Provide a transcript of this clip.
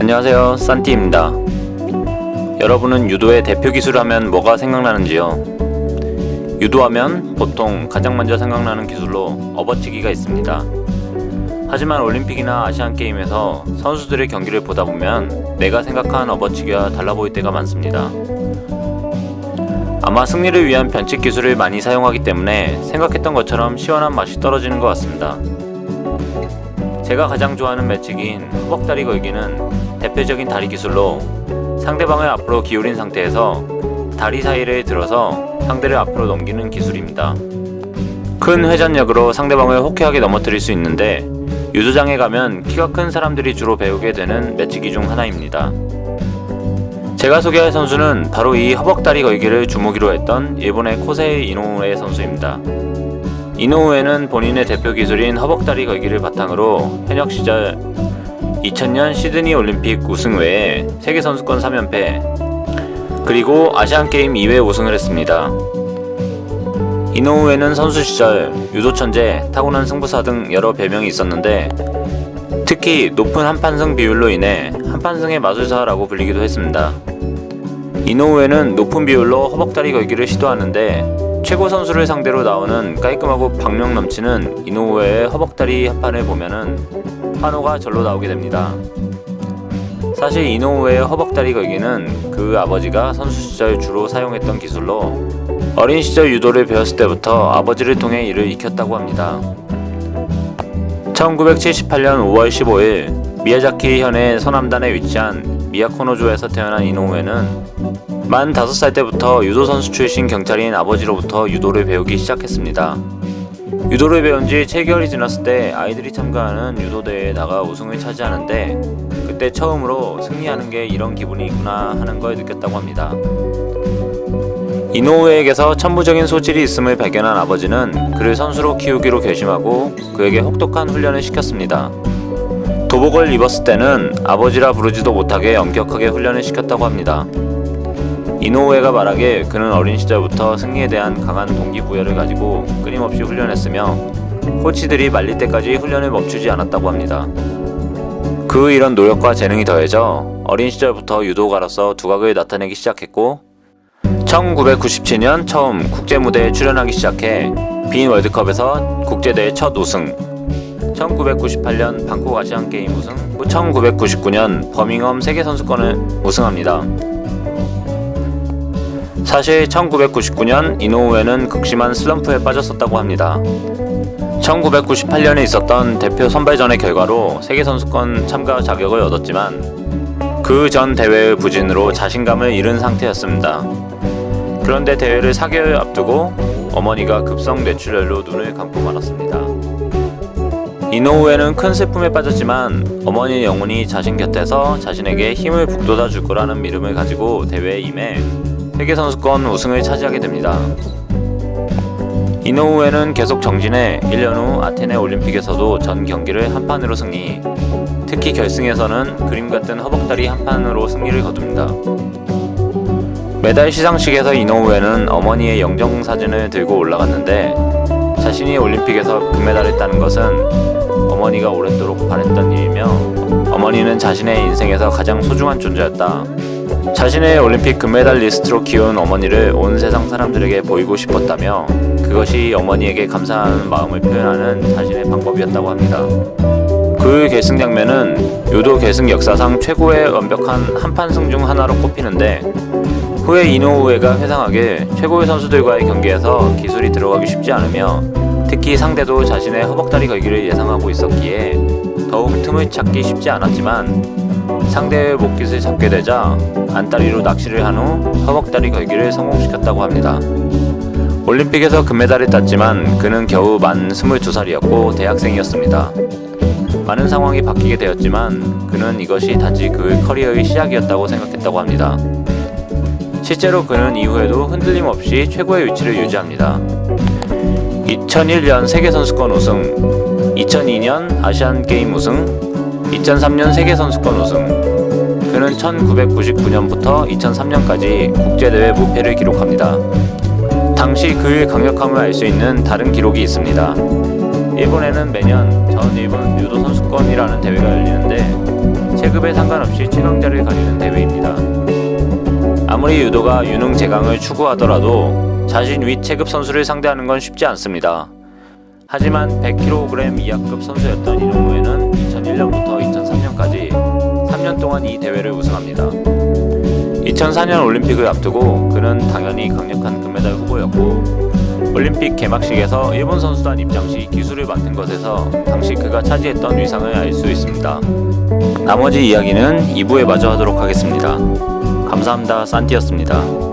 안녕하세요, 산티입니다. 여러분은 유도의 대표 기술 하면 뭐가 생각나는지요? 유도하면 보통 가장 먼저 생각나는 기술로 업어치기가 있습니다. 하지만 올림픽이나 아시안 게임에서 선수들의 경기를 보다 보면 내가 생각한 업어치기와 달라 보일 때가 많습니다. 아마 승리를 위한 변칙 기술을 많이 사용하기 때문에 생각했던 것처럼 시원한 맛이 떨어지는 것 같습니다. 제가 가장 좋아하는 매치기인 허벅다리 걸기는 대표적인 다리 기술로 상대방을 앞으로 기울인 상태에서 다리 사이를 들어서 상대를 앞으로 넘기는 기술입니다. 큰 회전력으로 상대방을 호쾌하게 넘어뜨릴 수 있는데 유도장에 가면 키가 큰 사람들이 주로 배우게 되는 매치기 중 하나입니다. 제가 소개할 선수는 바로 이 허벅다리 걸기를 주무기로 했던 일본의 코세이 이노우에 선수입니다. 이노우에는 본인의 대표 기술인 허벅다리 걸기를 바탕으로 현역 시절 2000년 시드니 올림픽 우승 외에 세계 선수권 3연패 그리고 아시안 게임 2회 우승을 했습니다. 이노우에는 선수 시절 유도 천재, 타고난 승부사 등 여러 별명이 있었는데 특히 높은 한판승 비율로 인해 한판승의 마술사라고 불리기도 했습니다. 이노우에는 높은 비율로 허벅다리 걸기를 시도하는데 최고 선수를 상대로 나오는 깔끔하고 박력 넘치는 이노우에의 허벅다리 한판을 보면은 환호가 절로 나오게 됩니다. 사실 이노우의 허벅다리 걸기는 그 아버지가 선수 시절 주로 사용했던 기술로 어린 시절 유도를 배웠을 때부터 아버지를 통해 이를 익혔다고 합니다. 1978년 5월 15일 미야자키 현의 서남단에 위치한 미야코노주에서 태어난 이노우에는 만 5살 때부터 유도 선수 출신 경찰인 아버지로부터 유도를 배우기 시작했습니다. 유도를 배운 지 7개월이 지났을 때 아이들이 참가하는 유도 대회에 나가 우승을 차지하는데 그때 처음으로 승리하는 게 이런 기분이 있구나 하는 걸 느꼈다고 합니다. 이노우에게서 천부적인 소질이 있음을 발견한 아버지는 그를 선수로 키우기로 결심하고 그에게 혹독한 훈련을 시켰습니다. 도복을 입었을 때는 아버지라 부르지도 못하게 엄격하게 훈련을 시켰다고 합니다. 이노우에가 말하길 그는 어린 시절부터 승리에 대한 강한 동기부여를 가지고 끊임없이 훈련했으며 코치들이 말릴 때까지 훈련을 멈추지 않았다고 합니다. 그 이런 노력과 재능이 더해져 어린 시절부터 유도가로서 두각을 나타내기 시작했고 1997년 처음 국제 무대에 출연하기 시작해 빈 월드컵에서 국제대회 첫 우승 1998년 방콕 아시안 게임 우승 1999년 버밍엄 세계 선수권을 우승합니다. 사실 1999년 이노우에는 극심한 슬럼프에 빠졌었다고 합니다. 1998년에 있었던 대표 선발전의 결과로 세계 선수권 참가 자격을 얻었지만 그 전 대회의 부진으로 자신감을 잃은 상태였습니다. 그런데 대회를 4개월 앞두고 어머니가 급성 뇌출혈로 눈을 감고 말았습니다. 이노우에는 큰 슬픔에 빠졌지만 어머니의 영혼이 자신 곁에서 자신에게 힘을 북돋아 줄 거라는 믿음을 가지고 대회에 임해 세계선수권 우승을 차지하게 됩니다. 이노우에는 계속 정진해 1년 후 아테네 올림픽에서도 전 경기를 한 판으로 승리, 특히 결승에서는 그림 같은 허벅다리 한 판으로 승리를 거둡니다. 메달 시상식에서 이노우에는 어머니의 영정 사진을 들고 올라갔는데 자신이 올림픽에서 금메달을 따는 것은 어머니가 오랫도록 바랬던 일이며 어머니는 자신의 인생에서 가장 소중한 존재였다. 자신의 올림픽 금메달 리스트로 키운 어머니를 온 세상 사람들에게 보이고 싶었다며 그것이 어머니에게 감사하는 마음을 표현하는 자신의 방법이었다고 합니다. 그 결승 장면은 유도 결승 역사상 최고의 완벽한 한판 승 중 하나로 꼽히는데 후에 이노우에가 회상하길 최고의 선수들과의 경기에서 기술이 들어가기 쉽지 않으며 특히 상대도 자신의 허벅다리 걸기를 예상하고 있었기에 더욱 틈을 찾기 쉽지 않았지만 상대의 목깃을 잡게 되자 안다리로 낚시를 한 후 허벅다리 걸기를 성공시켰다고 합니다. 올림픽에서 금메달을 땄지만 그는 겨우 만 22살이었고 대학생이었습니다. 많은 상황이 바뀌게 되었지만 그는 이것이 단지 그 커리어의 시작이었다고 생각했다고 합니다. 실제로 그는 이후에도 흔들림 없이 최고의 위치를 유지합니다. 2001년 세계선수권 우승, 2002년 아시안 게임 우승, 2003년 세계선수권 우승. 그는 1999년부터 2003년까지 국제대회 무패를 기록합니다. 당시 그의 강력함을 알 수 있는 다른 기록이 있습니다. 일본에는 매년 전 일본 유도 선수권이라는 대회가 열리는데 체급에 상관없이 없이 최강자를 가리는 대회입니다. 아무리 유도가 유능 제강을 추구하더라도 자신 위 체급 선수를 상대하는 건 쉽지 않습니다. 하지만 100kg 이하급 선수였던 이동무에는 2001년부터 2003년까지 3년 동안 이 대회를 우승합니다. 2004년 올림픽을 앞두고 그는 당연히 강력한 금메달 후보였고 올림픽 개막식에서 일본 선수단 입장 시 기술을 맡은 것에서 당시 그가 차지했던 위상을 알 수 있습니다. 나머지 이야기는 2부에 마저 하도록 하겠습니다. 감사합니다. 산티였습니다.